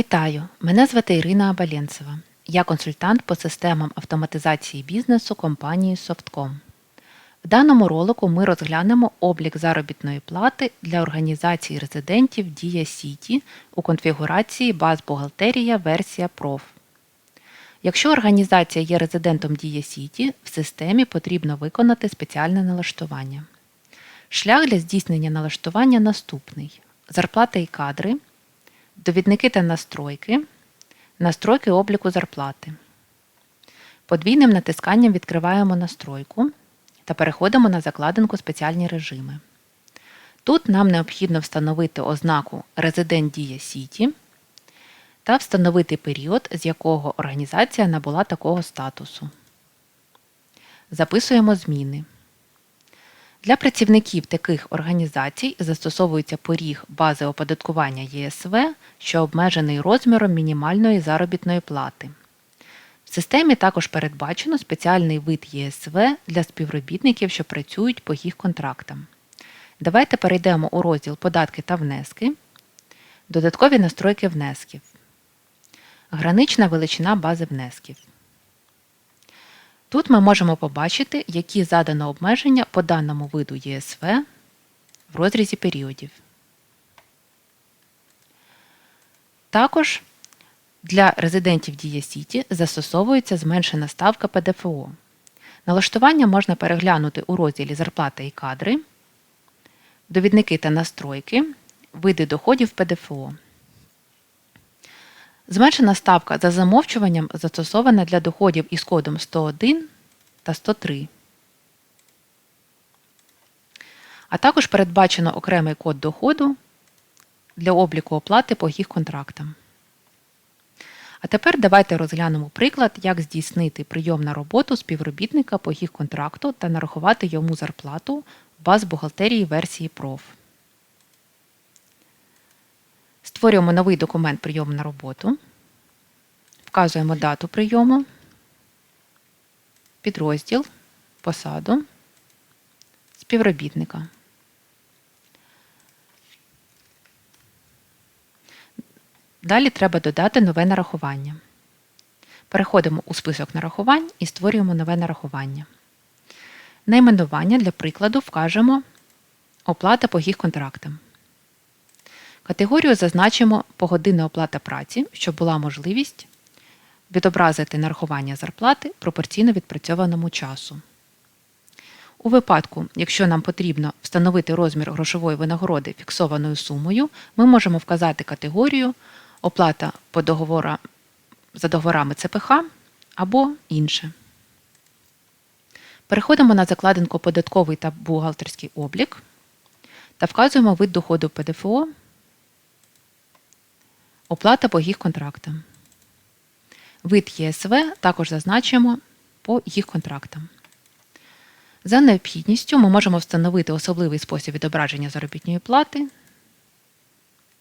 Вітаю! Мене звати Ірина Абаленцева. Я консультант по системам автоматизації бізнесу компанії Softcom. В даному ролику ми розглянемо облік заробітної плати для організацій резидентів Дія Сіті у конфігурації баз бухгалтерія версія Проф. Якщо організація є резидентом Дія Сіті, в системі потрібно виконати спеціальне налаштування. Шлях для здійснення налаштування наступний: зарплата і кадри, довідники та настройки, настройки обліку зарплати. Подвійним натисканням відкриваємо настройку та переходимо на закладинку спеціальні режими. Тут нам необхідно встановити ознаку Резидент Дія Сіті та встановити період, з якого організація набула такого статусу. Записуємо зміни. Для працівників таких організацій застосовується поріг бази оподаткування ЄСВ, що обмежений розміром мінімальної заробітної плати. В системі також передбачено спеціальний вид ЄСВ для співробітників, що працюють по їх контрактам. Давайте перейдемо у розділ Податки та внески, додаткові настройки внесків, гранична величина бази внесків. Тут ми можемо побачити, які задано обмеження по даному виду ЄСВ в розрізі періодів. Також для резидентів Дія Сіті застосовується зменшена ставка ПДФО. Налаштування можна переглянути у розділі Зарплата і кадри, довідники та настройки, види доходів ПДФО. Зменшена ставка за замовчуванням застосована для доходів із кодом 101 та 103. А також передбачено окремий код доходу для обліку оплати по їх контрактам. А тепер давайте розглянемо приклад, як здійснити прийом на роботу співробітника по їх контракту та нарахувати йому зарплату в баз бухгалтерії версії проф. Створюємо новий документ прийому на роботу, вказуємо дату прийому, підрозділ, посаду, співробітника. Далі треба додати нове нарахування. Переходимо у список нарахувань і створюємо нове нарахування. Найменування для прикладу вкажемо оплата по їх контрактам. Категорію зазначимо погодинна оплата праці, щоб була можливість відобразити нарахування зарплати пропорційно відпрацьованому часу. У випадку, якщо нам потрібно встановити розмір грошової винагороди фіксованою сумою, ми можемо вказати категорію оплата по договора, за договорами ЦПХ або інше. Переходимо на закладинку Податковий та бухгалтерський облік та вказуємо вид доходу ПДФО, оплата по їх контрактам. Вид ЄСВ також зазначимо по їх контрактам. За необхідністю ми можемо встановити особливий спосіб відображення заробітної плати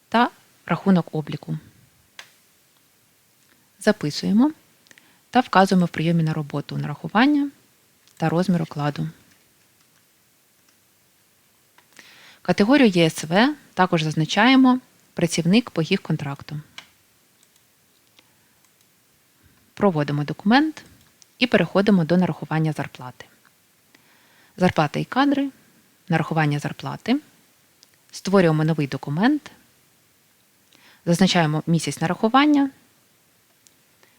та рахунок обліку. Записуємо та вказуємо в прийомі на роботу нарахування та розмір окладу. Категорію ЄСВ також зазначаємо працівник по їх контракту. Проводимо документ і переходимо до нарахування зарплати. Зарплата і кадри, нарахування зарплати. Створюємо новий документ, зазначаємо місяць нарахування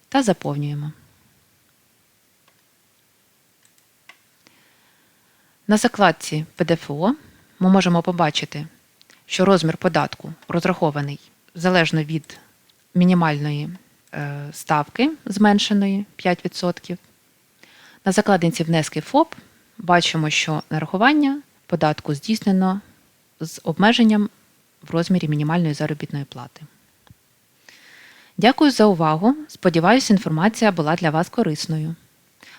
та заповнюємо. На закладці ПДФО ми можемо побачити, що розмір податку розрахований залежно від мінімальної е, ставки зменшеної 5%. На закладинці внески ФОП бачимо, що нарахування податку здійснено з обмеженням в розмірі мінімальної заробітної плати. Дякую за увагу. Сподіваюсь, інформація була для вас корисною.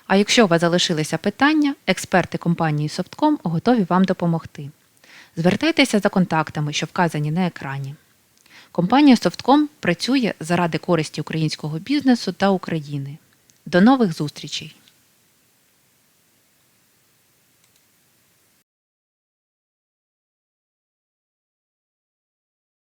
А якщо у вас залишилися питання, експерти компанії Softcom готові вам допомогти. Звертайтеся за контактами, що вказані на екрані. Компанія Softcom працює заради користі українського бізнесу та України. До нових зустрічей!